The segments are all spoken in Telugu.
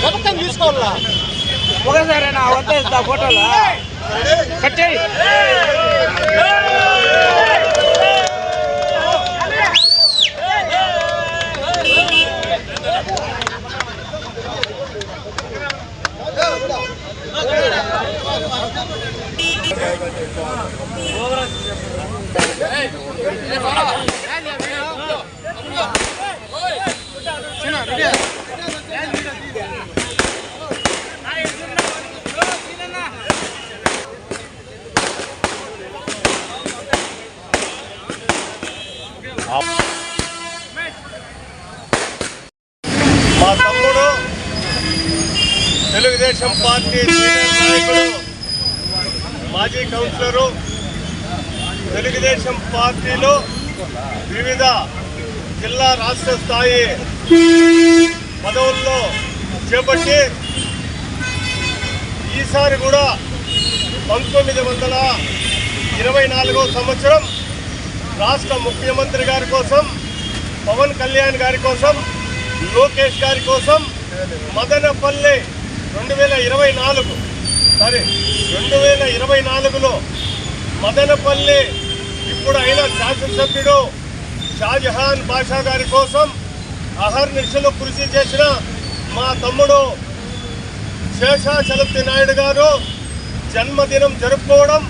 ప్రభుత్వం తీసుకోవాలా ఒకసారి నా వద్ద ఇస్తా ఫోటోలు కట్ చేయి మా తమ్ముడు తెలుగుదేశం పార్టీ సీనియర్ నాయకుడు మాజీ కౌన్సిలరు తెలుగుదేశం పార్టీలో వివిధ జిల్లా రాష్ట్ర స్థాయి పదవుల్లో చేపట్టి ఈసారి కూడా పంతొమ్మిది వందల ఇరవై నాలుగో సంవత్సరం రాష్ట్ర ముఖ్యమంత్రి గారి కోసం పవన్ కళ్యాణ్ గారి కోసం లోకేష్ గారి కోసం మదనపల్లె రెండు వేల ఇరవై నాలుగు సారీ రెండు వేల ఇరవై నాలుగులో మదనపల్లి ఇప్పుడు అయిన శాసనసభ్యుడు షాజహాన్ బాషా గారి కోసం అహర్నిశలు కృషి చేసిన మా తమ్ముడు శేషాచలపతి నాయుడు గారు జన్మదినం జరుపుకోవడం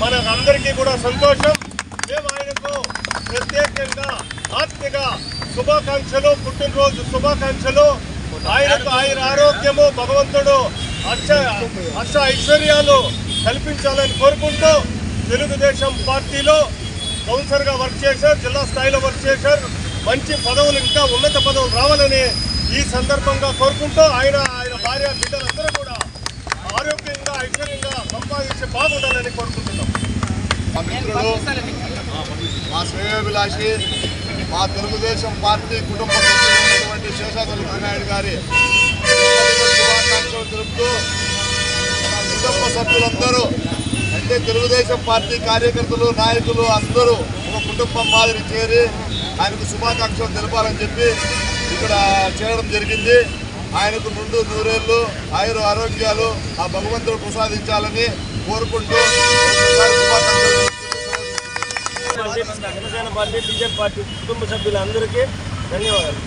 మనందరికీ కూడా సంతోషం. మేము ఆయనకు ప్రత్యేకంగా ఆత్మిక శుభాకాంక్షలు పుట్టినరోజు శుభాకాంక్షలు. ఆయనకు ఆయన ఆరోగ్యము భగవంతుడు హర్ష హర్ష ఐశ్వర్యాలు కల్పించాలని కోరుకుంటూ తెలుగుదేశం పార్టీలో కౌన్సిలర్గా వర్క్ చేశారు జిల్లా స్థాయిలో వర్క్ చేశారు. మంచి పదవులు ఇంకా ఉన్నత పదవులు రావాలని ఈ సందర్భంగా కోరుకుంటూ ఆయన ఆయన భార్య బిడ్డలందరూ కూడా ఆరోగ్యంగా ఐశ్వర్యంగా సంపాదించి బాగుండాలని కోరుకుంటున్నాం. మా మా శ్రేయోభిలాషి మా తెలుగుదేశం పార్టీ కుటుంబ సభ్యులైనటువంటి శేషాచల నాయుడు గారి శుభాకాంక్షలు తెలుపుతూ కుటుంబ సభ్యులందరూ అంటే తెలుగుదేశం పార్టీ కార్యకర్తలు నాయకులు అందరూ ఒక కుటుంబం మాదిరి చేరి ఆయనకు శుభాకాంక్షలు తెలపాలని చెప్పి ఇక్కడ చేరడం జరిగింది. ఆయనకు నుండు నూరేళ్ళు ఆయుర ఆరోగ్యాలు ఆ భగవంతుడు ప్రసాదించాలని కోరుకుంటూ జనసేన పార్టీ బీజేపీ పార్టీ కుటుంబ సభ్యులందరికీ ధన్యవాదాలు.